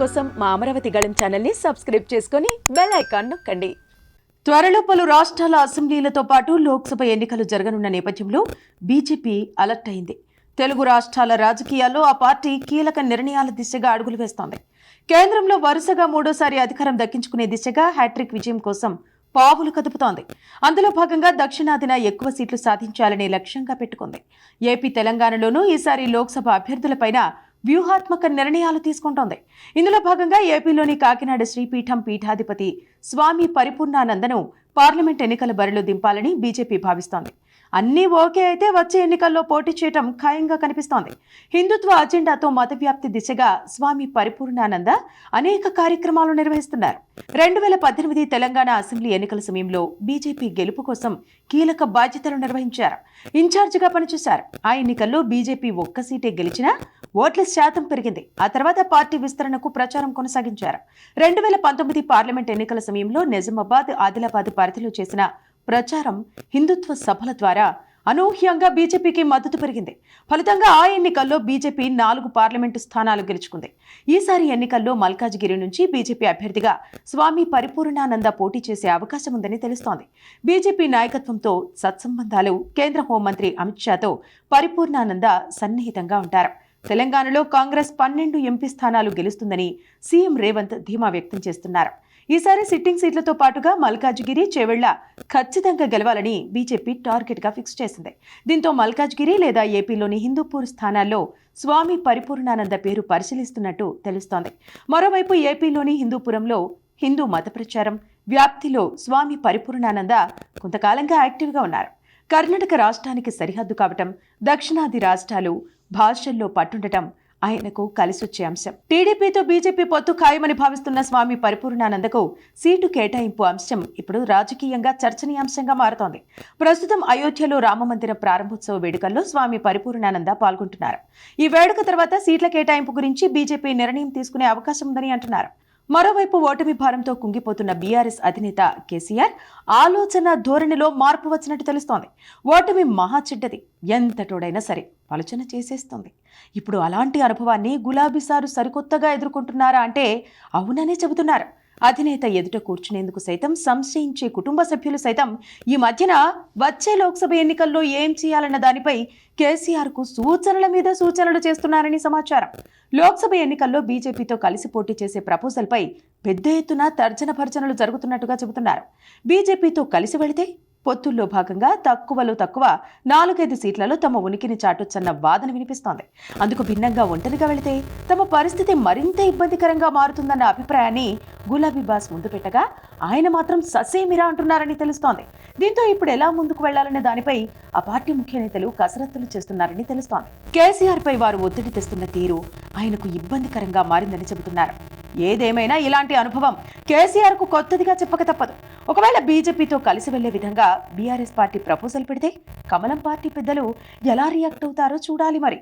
కోసం మా అమరావతి గళం ఛానల్ని సబ్స్క్రైబ్ చేసుకొని బెల్ ఐకాన్ నొక్కండి. త్వరలో పలు రాష్ట్రాల అసెంబ్లీలతో పాటు లోక్సభ ఎన్నికలు జరగనున్న నేపథ్యంలో బీజేపీ అలర్ట్ అయింది. తెలుగు రాష్ట్రాల రాజకీయాల్లో ఆ పార్టీ కీలక నిర్ణయాల దిశగా అడుగులు వేస్తోంది. కేంద్రంలో వరుసగా మూడోసారి అధికారం దక్కించుకునే దిశగా హ్యాట్రిక్ విజయం కోసం పావులు కదుపుతోంది. అందులో భాగంగా దక్షిణాదిన ఎక్కువ సీట్లు సాధించాలనే లక్ష్యంగా పెట్టుకుంది. ఏపీ తెలంగాణలోనూ ఈసారి లోక్సభ అభ్యర్థులపైన వ్యూహాత్మక నిర్ణయాలు తీసుకుంటోంది. ఇందులో భాగంగా ఏపీలోని కాకినాడ శ్రీపీఠం పీఠాధిపతి స్వామి పరిపూర్ణానందను పార్లమెంట్ ఎన్నికల బరిలో దింపాలని బీజేపీ భావిస్తోంది. అన్నీ ఓకే అయితే వచ్చే ఎన్నికల్లో పోటీ చేయటం ఖాయంగా కనిపిస్తోంది. హిందుత్వ అజెండాతో మత వ్యాప్తి దిశగా స్వామి పరిపూర్ణానంద అనేక కార్యక్రమాలు నిర్వహిస్తున్నారు. రెండు వేల పద్దెనిమిది తెలంగాణ అసెంబ్లీ ఎన్నికల సమయంలో బీజేపీ గెలుపు కోసం కీలక బాధ్యతలు నిర్వహించారు. ఇన్ఛార్జిగా పనిచేశారు. ఆ ఎన్నికల్లో బీజేపీ ఒక్క సీటే గెలిచినా ఓట్ల శాతం పెరిగింది. ఆ తర్వాత పార్టీ విస్తరణకు ప్రచారం కొనసాగించారు. రెండు వేల పంతొమ్మిది పార్లమెంట్ ఎన్నికల సమయంలో నిజామాబాద్ ఆదిలాబాద్ పరిధిలో చేసిన ప్రచారం హిందుత్వ సభల ద్వారా అనూహ్యంగా బీజేపీకి మద్దతు పెరిగింది. ఫలితంగా ఆ ఎన్నికల్లో బీజేపీ నాలుగు పార్లమెంటు స్థానాలు గెలుచుకుంది. ఈసారి ఎన్నికల్లో మల్కాజ్గిరి నుంచి బీజేపీ అభ్యర్థిగా స్వామి పరిపూర్ణానంద పోటీ చేసే అవకాశం ఉందని తెలుస్తోంది. బీజేపీ నాయకత్వంతో సత్సంబంధాలు కేంద్ర హోంమంత్రి అమిత్ షాతో పరిపూర్ణానంద సన్నిహితంగా ఉంటారు. తెలంగాణలో కాంగ్రెస్ పన్నెండు ఎంపీ స్థానాలు గెలుస్తుందని సీఎం రేవంత్ ధీమా వ్యక్తం చేస్తున్నారు. ఈసారి సిట్టింగ్ సీట్లతో పాటుగా మల్కాజ్గిరి చేవెళ్ళ ఖచ్చితంగా గెలవాలని బీజేపీ టార్గెట్గా ఫిక్స్ చేసింది. దీంతో మల్కాజ్గిరి లేదా ఏపీలోని హిందూపూర్ స్థానాల్లో స్వామి పరిపూర్ణానంద పేరు పరిశీలిస్తున్నట్టు తెలుస్తోంది. మరోవైపు ఏపీలోని హిందూపురంలో హిందూ మత ప్రచారం వ్యాప్తిలో స్వామి పరిపూర్ణానంద కొంతకాలంగా యాక్టివ్గా ఉన్నారు. కర్ణాటక రాష్ట్రానికి సరిహద్దు కావటం దక్షిణాది రాష్ట్రాలు భాషల్లో పట్టుండటం ఆయనకు కలిసొచ్చే అంశం. టీడీపీతో బీజేపీ పొత్తు ఖాయమని భావిస్తున్న స్వామి పరిపూర్ణానందకు సీటు కేటాయింపు అంశం ఇప్పుడు రాజకీయంగా చర్చనీయాంశంగా మారుతోంది. ప్రస్తుతం అయోధ్యలో రామమందిర ప్రారంభోత్సవ వేడుకల్లో స్వామి పరిపూర్ణానంద పాల్గొంటున్నారు. ఈ వేడుక తర్వాత సీట్ల కేటాయింపు గురించి బీజేపీ నిర్ణయం తీసుకునే అవకాశం ఉందని అంటున్నారు. మరోవైపు ఓటమి భారంతో కుంగిపోతున్న బీఆర్ఎస్ అధినేత కేసీఆర్ ఆలోచన ధోరణిలో మార్పు వచ్చినట్టు తెలుస్తోంది. ఓటమి మహా చెడ్డది. ఎంతటోడైనా సరే ఆలోచన చేసేస్తోంది. ఇప్పుడు అలాంటి అనుభవాన్ని గులాబీ సారు సరికొత్తగా ఎదుర్కొంటున్నారా అంటే అవుననే చెబుతున్నారు. అధినేత ఎదుట కూర్చునేందుకు సైతం సంశయించే కుటుంబ సభ్యులు సైతం ఈ మధ్యన వచ్చే లోక్సభ ఎన్నికల్లో ఏం చేయాలన్న దానిపై కేసీఆర్కు సూచనల మీద సూచనలు చేస్తున్నారని సమాచారం. లోక్సభ ఎన్నికల్లో బీజేపీతో కలిసి పోటీ చేసే ప్రపోజల్పై పెద్ద ఎత్తున తర్జన భర్జనలు జరుగుతున్నట్టుగా చెబుతున్నారు. బీజేపీతో కలిసి వెళితే పొత్తుల్లో భాగంగా తక్కువలో తక్కువ నాలుగైదు సీట్లలో తమ ఉనికిని చాటొచ్చన్న వాదన వినిపిస్తోంది. అందుకు భిన్నంగా ఒంటరిగా వెళితే తమ పరిస్థితి మరింత ఇబ్బందికరంగా మారుతుందన్న అభిప్రాయాన్ని గులాబీ బాస్ ముందు పెట్టగా ఆయన మాత్రం ససేమిరా అంటున్నారని తెలుస్తోంది. దీంతో ఇప్పుడు ఎలా ముందుకు వెళ్ళాలనే దానిపై ఆ పార్టీ ముఖ్య నేతలు కసరత్తులు చేస్తున్నారని తెలుస్తోంది. కేసీఆర్ పై వారు ఒత్తిడి తెస్తున్న తీరు ఆయనకు ఇబ్బందికరంగా మారిందని చెబుతున్నారు. ఏదేమైనా ఇలాంటి అనుభవం కేసీఆర్కు కొత్తదిగా చెప్పక తప్పదు. ఒకవేళ బీజేపీతో కలిసి వెళ్ళే విధంగా బీఆర్ఎస్ పార్టీ ప్రపోజల్ పెడితే కమలం పార్టీ పెద్దలు ఎలా రియాక్ట్ అవుతారో చూడాలి మరి.